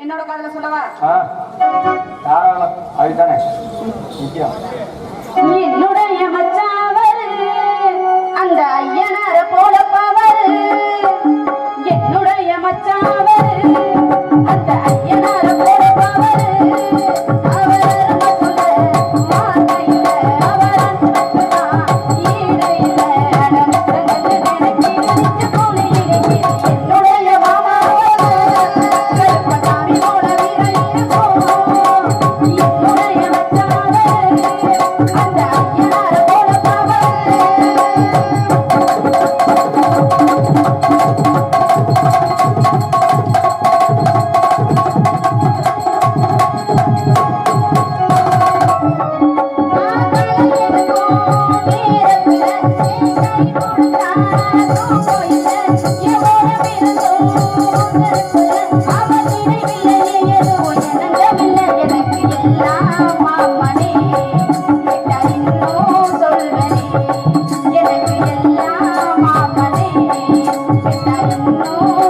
என்னோட காதல சொல்லவா? தாராளம். அதுதானே முக்கியம் Oh,